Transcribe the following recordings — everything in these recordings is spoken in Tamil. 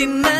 59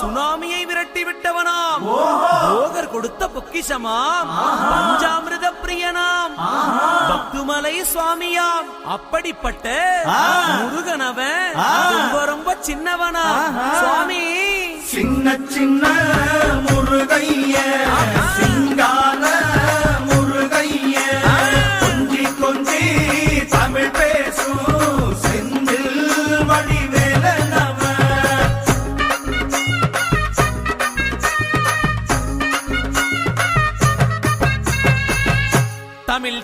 சுனாமியை விரட்டி விட்டவனாம். போகர் கொடுத்த பொக்கிஷமாம். பஞ்சாமிரத பிரியனாம் பக்துமலை சுவாமியாம். அப்படிப்பட்ட முருகனவன் ரொம்ப ரொம்ப சின்னவனா சுவாமி. சின்ன சின்ன